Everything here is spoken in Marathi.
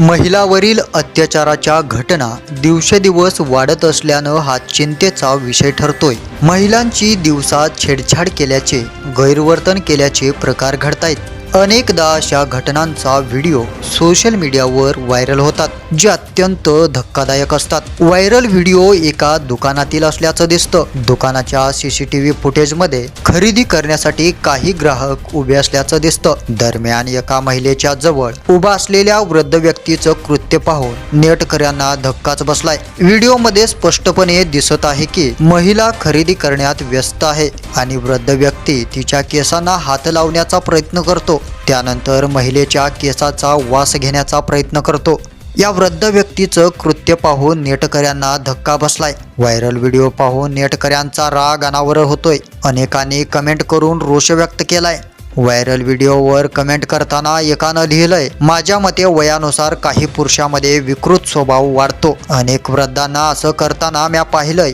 महिलावरील अत्याचाराच्या घटना दिवसेदिवस वाढत असल्यानं हा चिंतेचा विषय ठरतोय. महिलांची दिवसात छेडछाड केल्याचे गैरवर्तन केल्याचे प्रकार घडतायत. अनेकदा अशा घटनांचा व्हिडिओ सोशल मीडियावर व्हायरल होतात जे अत्यंत धक्कादायक असतात. व्हायरल व्हिडिओ एका दुकानातील असल्याचं दिसतं. दुकानाच्या सीसीटीव्ही फुटेजमध्ये खरेदी करण्यासाठी काही ग्राहक उभे असल्याचं दिसतं. दरम्यान एका महिलेच्या जवळ उभा असलेल्या वृद्ध व्यक्तीचं कृत्य पाहून नेटकऱ्यांना धक्काच बसलाय. व्हिडिओमध्ये स्पष्टपणे दिसत आहे की महिला खरेदी करण्यात व्यस्त आहे. आणि वृद्ध व्यक्ती तिच्या केसांना हात लावण्याचा प्रयत्न करतो. त्यानंतर महिलेच्या केसाचा वास घेण्याचा प्रयत्न करतो. या वृद्ध व्यक्तीचं कृत्य पाहून नेटकऱ्यांना धक्का बसलाय. व्हायरल व्हिडिओ पाहून नेटकऱ्यांचा राग अनावर होतोय. अनेकांनी कमेंट करून रोष व्यक्त केलाय. व्हायरल व्हिडिओवर कमेंट करताना एकानं लिहिलंय माझ्या मते वयानुसार काही पुरुषामध्ये विकृत स्वभाव वाढतो. अनेक वृद्धांना असं करताना म्या पाहिलंय.